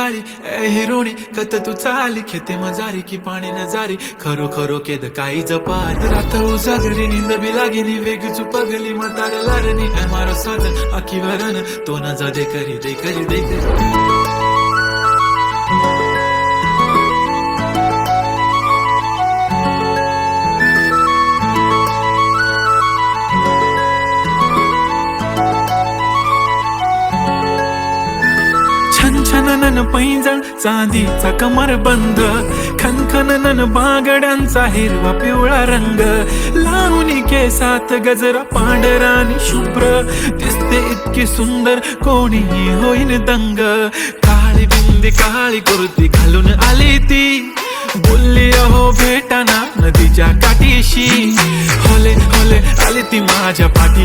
काळी ए हिरोणी कत तू चाली. खेते मजारी की पाणी न जारी खरो खरो केद काही जपात रात उजागरी निंद बी लागेली वेग पगली मतार लारणी. मारो साधन अखी वरण तो न जा दे करी दे करी दे करी. खननन पैंजण चांदीचा कमर बंद. खनखननन बागड्यांचा हिरवा पिवळा रंग. लावणी केसात गजरा पांढरा आणि शुभ्र. दिसते इतकी सुंदर कोणीही होईन दंग. काळी बिंदी काळी कुर्ती घालून आली ती. बोलली अहो भेटाना नदीच्या काठीशी. होले होले आली ती माझ्या पाठी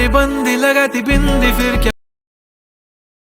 मेरी बंदी लगा थी बिंदी फिर क्या